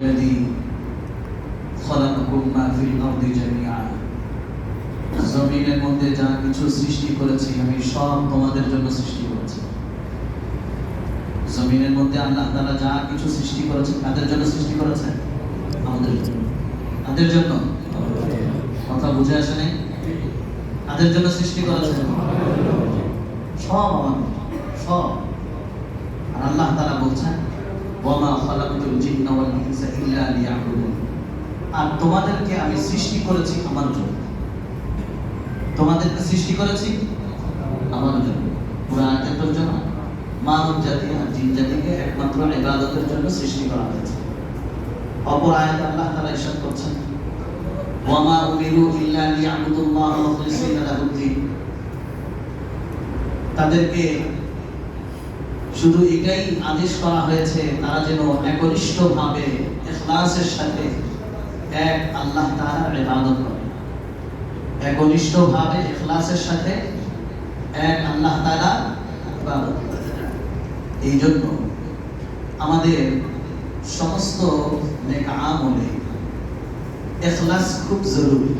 الذي خلقكم ما في الأرض جميعا জমিনের মধ্যে যা কিছু সৃষ্টি করেছি আমি সব তোমাদের জন্য সৃষ্টি করেছি জমিনের মধ্যে আল্লাহ তাআলা যা কিছু সৃষ্টি করেছেন কাদের জন্য সৃষ্টি করেছেন আমাদের জন্য কাদের জন্য কথা বুঝে আসে নাই কাদের জন্য সৃষ্টি করেছেন সব আমাদের সব আর তোমাদেরকে আমি সৃষ্টি করেছি আমার জন্য। তোমাদেরকে সৃষ্টি করেছি আমার জন্য। পুরো আয়াতের জন্য মানব জাতি আর জিন জাতিকে একমাত্র ইবাদতের জন্য সৃষ্টি করা হয়েছে। অপর আয়াতে আল্লাহ তাআলা ইরশাদ করছেন, ওয়ামা উমিরু ইল্লা লিয়াবুদুল্লাহ মুখলিসিনা লাহুদ্দিন তাদেরকে শুধু এটাই আদেশ করা হয়েছে, তারা যেন একনিষ্ঠভাবে ইখলাসের সাথে এক আল্লাহ তাআলার ইবাদত করে। একনিষ্ঠভাবে ইখলাসের সাথে এক আল্লাহ তাআলা ইবাদত করে। এই জন্য আমাদের সমস্ত নেক আমলে ইখলাস খুব জরুরি।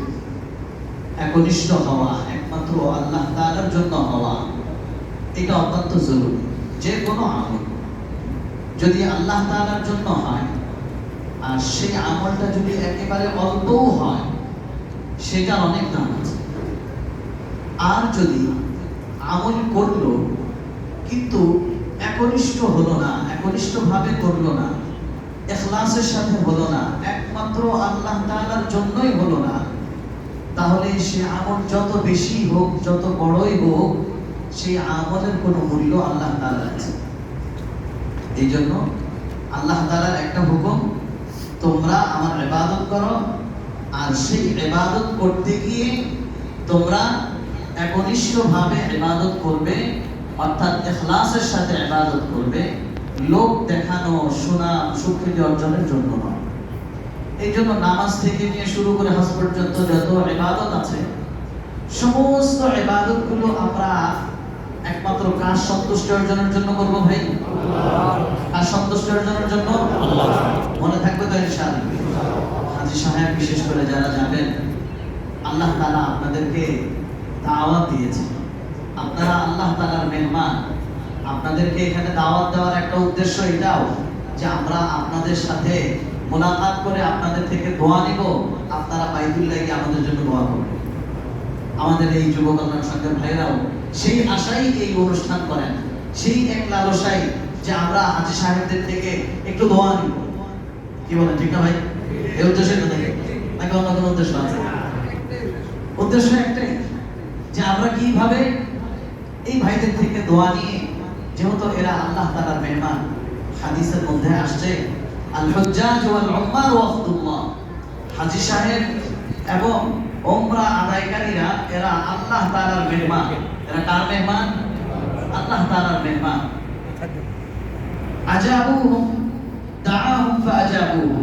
একনিষ্ঠ হওয়া একমাত্র আল্লাহ তাআলার জন্য হওয়া, এটা অত্যন্ত জরুরি। যে কোনো আমল। যদি আল্লাহ তাআলার জন্য হয়, আর সেই আমলটা যদি একেবারে অল্পও হয় সেটা অনেক দাম আছে। আর যদি আমল করল, কিন্তু একনিষ্ঠ হলো না একনিষ্ঠ ভাবে করল না এখলাসের সাথে হলো না, একমাত্র আল্লাহ তাআলার জন্যই হলো না, তাহলে সে আমল যত বেশি হোক, যত বড়ই হোক সেই আমলের কোনো মূল্য আল্লাহ তাআলার আছে এই জন্য আল্লাহ তাআলার একটা হুকুম, তোমরা আমার ইবাদত করো, আর সেই ইবাদত করতে গিয়ে তোমরা একনিষ্ঠভাবে ইবাদত করবে, অর্থাৎ ইখলাসের সাথে ইবাদত করবে, লোক দেখানো, শোনা সুকৃতি অর্জনের জন্য নয়। এই জন্য নামাজ থেকে নিয়ে শুরু করে হজ পর্যন্ত যত ইবাদত আছে, সমস্ত ইবাদতগুলো আমরা একমাত্র কার সন্তুষ্টি অর্জনের জন্য করব ভাই? কার সন্তুষ্টি অর্জনের জন্য? মনে থাকবে তো ইনশাআল্লাহ। হাজী সাহেব বিশেষ করে যারা যাবেন আল্লাহ তাআলা আপনাদেরকে দাওয়াত দিয়েছে। আপনারা আল্লাহ তাআলার মেহমান, আপনাদেরকে এখানে দাওয়াত দেওয়ার একটা উদ্দেশ্য এটাও যে আমরা আপনাদের সাথে মোলাকাত করে আপনাদের থেকে দোয়া নিব। আপনারা বাইতুল্লাহ গিয়ে আমাদের জন্য দোয়া করবেন। আমাদের এই যুব কল্যাণ সংঘের ভাইরাও সেই আশাই এই অনুষ্ঠান করেন। সেই এক লালসাই যে আমরা হাজি সাহেবদের থেকে একটু দোয়া নিব। কি বলেন, ঠিক না ভাই? এই উদ্দেশ্যে তো দেখে নাকি অন্য কোনো উদ্দেশ্য আছে? উদ্দেশ্য একটাই যে আমরা কীভাবে এই ভাইদের থেকে দোয়া নিয়ে, যেহেতু এরা আল্লাহ তাআলার মেহমান, হাদিসের মধ্যে আসছে আল হুজ্জাজ ওয়াল উম্মার ওয়াফদুল্লাহ হাজী সাহেব এবং ওমরা আদায়কারীরা এরা আল্লাহ তালার মেহমান। এরা কার মেহমান? আল্লাহ তালার মেহমান। আজাবুহুম দাআহুম ফাআজাবুহু